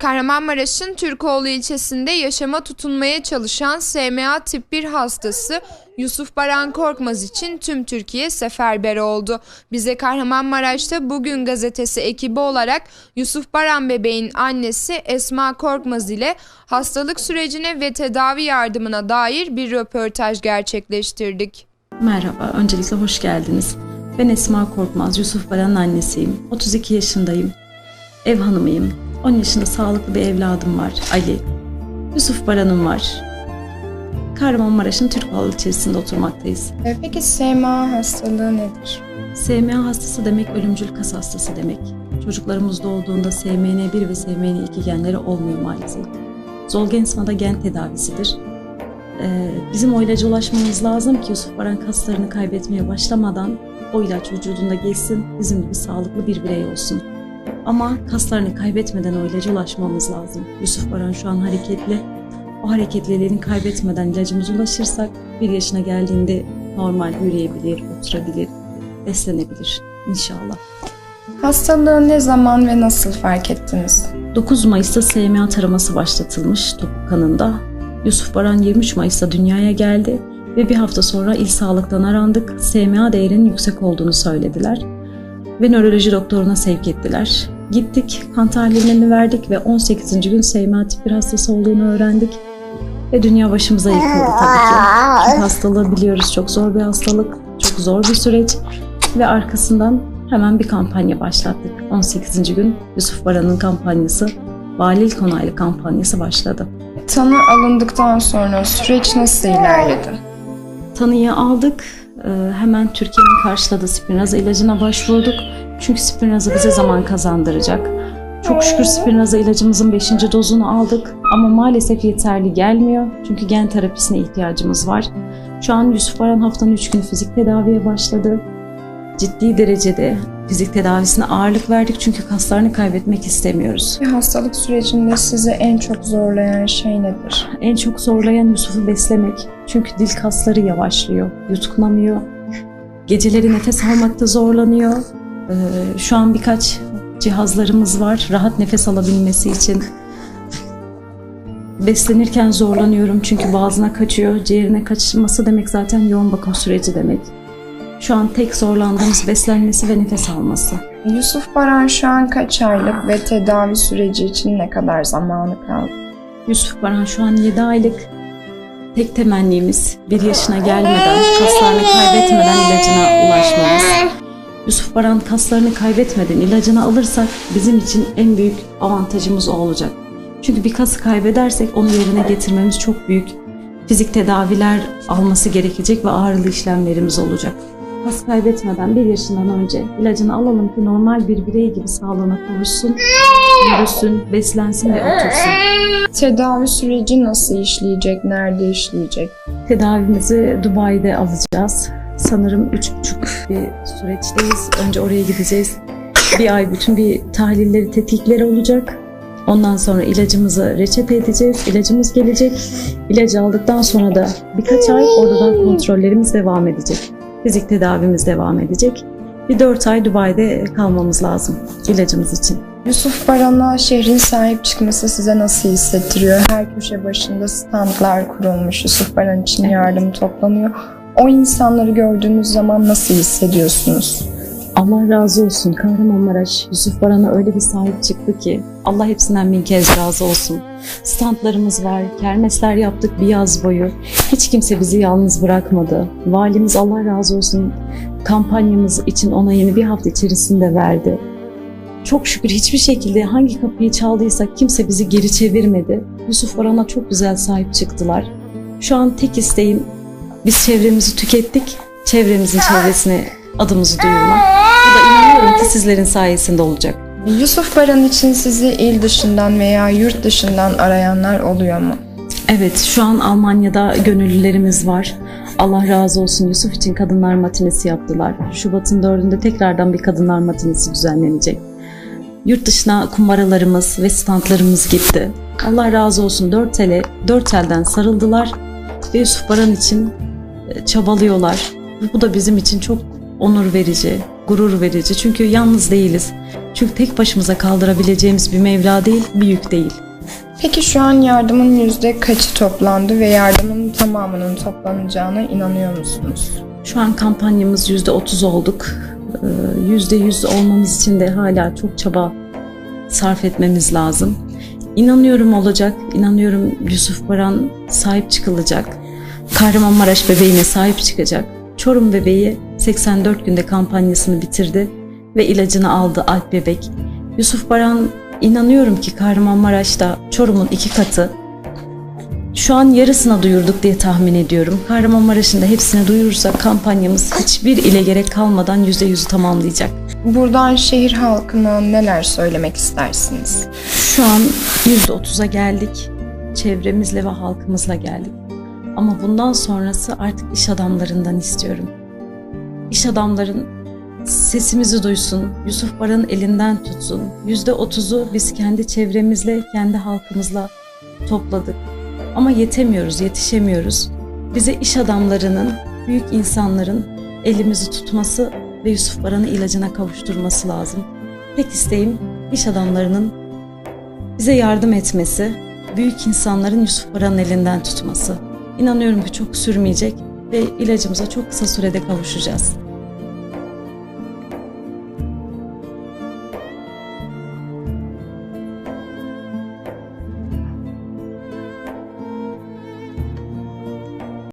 Kahramanmaraş'ın Türkoğlu ilçesinde yaşama tutunmaya çalışan SMA tip 1 hastası Yusuf Baran Korkmaz için tüm Türkiye seferber oldu. Bize Kahramanmaraş'ta Bugün gazetesi ekibi olarak Yusuf Baran bebeğin annesi Esma Korkmaz ile hastalık sürecine ve tedavi yardımına dair bir röportaj gerçekleştirdik. Merhaba, öncelikle hoş geldiniz. Ben Esma Korkmaz, Yusuf Baran'ın annesiyim. 32 yaşındayım. Ev hanımıyım. 10 yaşında sağlıklı bir evladım var, Ali. Yusuf Baran'ım var. Kahramanmaraş'ın Türkoğlu ilçesinde oturmaktayız. E, Peki SMA hastalığı nedir? SMA hastası demek ölümcül kas hastası demek. Çocuklarımız doğduğunda SMN1 ve SMN2 genleri olmuyor maalesef. Zolgensma'da gen tedavisidir. Ee, bizim o ilaca ulaşmamız lazım ki Yusuf Baran kaslarını kaybetmeye başlamadan o ilaç vücudunda geçsin, bizim gibi sağlıklı bir birey olsun. Ama kaslarını kaybetmeden o ilaca ulaşmamız lazım. Yusuf Baran şu an hareketli. O hareketliliğini kaybetmeden ilacımıza ulaşırsak bir yaşına geldiğinde normal yürüyebilir, oturabilir, beslenebilir inşallah. Hastalığı ne zaman ve nasıl fark ettiniz? 9 Mayıs'ta SMA taraması başlatılmış topuk kanında. Yusuf Baran 23 Mayıs'ta dünyaya geldi ve bir hafta sonra il sağlıktan arandık. SMA değerinin yüksek olduğunu söylediler ve nöroloji doktoruna sevk ettiler. Gittik, kan tahlillerini verdik ve 18. gün SMA tip 1 hastası olduğunu öğrendik. Ve dünya başımıza yıkıldı tabii ki. Çünkü hastalığı biliyoruz çok zor bir hastalık, çok zor bir süreç ve arkasından hemen bir kampanya başlattık. 18. gün Yusuf Baran'ın kampanyası, valilik onaylı kampanyası başladı. Tanı alındıktan sonra süreç nasıl ilerledi? Tanıyı aldık, hemen Türkiye'nin karşıladığı Spinraza ilacına başvurduk. Çünkü Spinraza bize zaman kazandıracak. Çok şükür Spinraza ilacımızın 5. dozunu aldık ama maalesef yeterli gelmiyor. Çünkü gen terapisine ihtiyacımız var. Şu an Yusuf Baran haftanın 3 günü fizik tedaviye başladı. Ciddi derecede fizik tedavisine ağırlık verdik çünkü kaslarını kaybetmek istemiyoruz. Bir hastalık sürecinde sizi en çok zorlayan şey nedir? En çok zorlayan Yusuf'u beslemek. Çünkü dil kasları yavaşlıyor, yutkunamıyor. Geceleri nefes almakta zorlanıyor. Ee, şu an birkaç cihazlarımız var rahat nefes alabilmesi için. Beslenirken zorlanıyorum çünkü boğazına kaçıyor. Ciğerine kaçması demek zaten yoğun bakım süreci demek. Şu an tek zorlandığımız beslenmesi ve nefes alması. Yusuf Baran şu an kaç aylık ve tedavi süreci için ne kadar zamanı kaldı? Yusuf Baran şu an 7 aylık. Tek temennimiz bir yaşına gelmeden, kaslarını kaybetmeden ilacına ulaşmamız. Yusuf Baran kaslarını kaybetmeden ilacını alırsak bizim için en büyük avantajımız o olacak. Çünkü bir kası kaybedersek onu yerine getirmemiz çok büyük fizik tedaviler alması gerekecek ve ağrılı işlemlerimiz olacak. Kas kaybetmeden bir yaşından önce ilacını alalım ki normal bir birey gibi sağlığına kavuşsun, yürüsün, beslensin ve otursun. Tedavi süreci nasıl işleyecek, nerede işleyecek? Tedavimizi Dubai'de alacağız. Sanırım üç buçuk bir süreçteyiz. Önce oraya gideceğiz. Bir ay bütün bir tahlilleri, tetkikleri olacak. Ondan sonra ilacımızı reçete edeceğiz. İlacımız gelecek. İlacı aldıktan sonra da birkaç ay oradan kontrollerimiz devam edecek. Fizik tedavimiz devam edecek. Bir dört ay Dubai'de kalmamız lazım ilacımız için. Yusuf Baran'a şehrin sahip çıkması size nasıl hissettiriyor? Her köşe başında standlar kurulmuş, Yusuf Baran için yardım toplanıyor. O insanları gördüğünüz zaman nasıl hissediyorsunuz? Allah razı olsun Kahramanmaraş Yusuf Baran'a öyle bir sahip çıktı ki Allah hepsinden bin kez razı olsun. Standlarımız var, kermesler yaptık bir yaz boyu. Hiç kimse bizi yalnız bırakmadı. Valimiz Allah razı olsun kampanyamız için onayını bir hafta içerisinde verdi. Çok şükür hiçbir şekilde hangi kapıyı çaldıysak kimse bizi geri çevirmedi. Yusuf Baran'a çok güzel sahip çıktılar. Şu an tek isteğim biz çevremizi tükettik, çevremizin çevresine adımızı duyurmak. Bu da inanıyorum ki sizlerin sayesinde olacak. Yusuf Baran için sizi il dışından veya yurt dışından arayanlar oluyor mu? Evet, şu an Almanya'da gönüllülerimiz var. Allah razı olsun Yusuf için kadınlar matinesi yaptılar. Şubat'ın 4'ünde tekrardan bir kadınlar matinesi düzenlenecek. Yurt dışına kumbaralarımız ve standlarımız gitti. Allah razı olsun dört ele, dört elden sarıldılar ve Yusuf Baran için e, çabalıyorlar. Bu da bizim için çok onur verici, gurur verici. Çünkü yalnız değiliz. Çünkü tek başımıza kaldırabileceğimiz bir Mevla değil, bir yük değil. Peki şu an yardımın yüzde kaçı toplandı ve yardımın tamamının toplanacağına inanıyor musunuz? Şu an kampanyamız %30 olduk. Ee, %100 olmamız için de hala çok çaba sarf etmemiz lazım. İnanıyorum olacak. İnanıyorum Yusuf Baran sahip çıkılacak. Kahramanmaraş bebeğine sahip çıkacak. Çorum bebeği 84 günde kampanyasını bitirdi ve ilacını aldı Alp bebek. Yusuf Baran inanıyorum ki Kahramanmaraş'ta Çorum'un iki katı şu an yarısına duyurduk diye tahmin ediyorum. Kahramanmaraş'ın da hepsine duyurursak kampanyamız hiçbir ile gerek kalmadan %100'ü tamamlayacak. Buradan şehir halkına neler söylemek istersiniz? Şu an %30'a geldik. Çevremizle ve halkımızla geldik. Ama bundan sonrası artık iş adamlarından istiyorum. İş adamların sesimizi duysun, Yusuf Baran'ın elinden tutsun. %30'u biz kendi çevremizle, kendi halkımızla topladık. Ama yetemiyoruz, yetişemiyoruz. Bize iş adamlarının, büyük insanların elimizi tutması ve Yusuf Baran'ı ilacına kavuşturması lazım. Tek isteğim iş adamlarının bize yardım etmesi, büyük insanların Yusuf Baran'ın elinden tutması. İnanıyorum ki çok sürmeyecek ve ilacımıza çok kısa sürede kavuşacağız.